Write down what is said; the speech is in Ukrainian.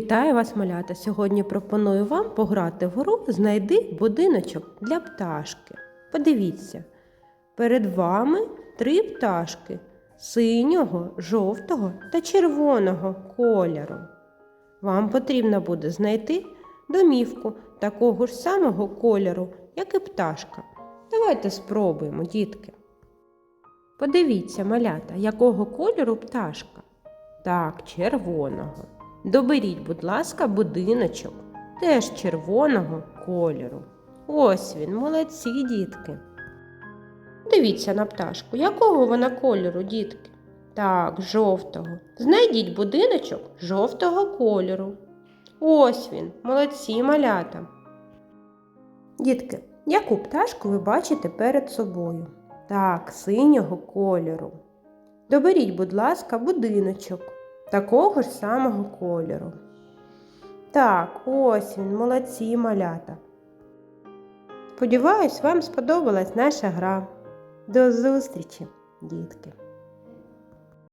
Вітаю вас, малята! Сьогодні пропоную вам пограти в гру Знайди будиночок для пташки. Подивіться, перед вами три пташки синього, жовтого та червоного кольору. Вам потрібно буде знайти домівку такого ж самого кольору, як і пташка. Давайте спробуємо, дітки. Подивіться, малята, якого кольору пташка. Так, червоного. Доберіть, будь ласка, будиночок теж червоного кольору. Ось він, молодці, дітки. Дивіться на пташку, якого вона кольору, дітки? Так, жовтого. Знайдіть будиночок жовтого кольору. Ось він, молодці малята. Дітки, яку пташку ви бачите перед собою? Так, синього кольору. Доберіть, будь ласка, будиночок такого ж самого кольору. Так, ось він, молодці малята. Сподіваюсь, вам сподобалась наша гра. До зустрічі, дітки!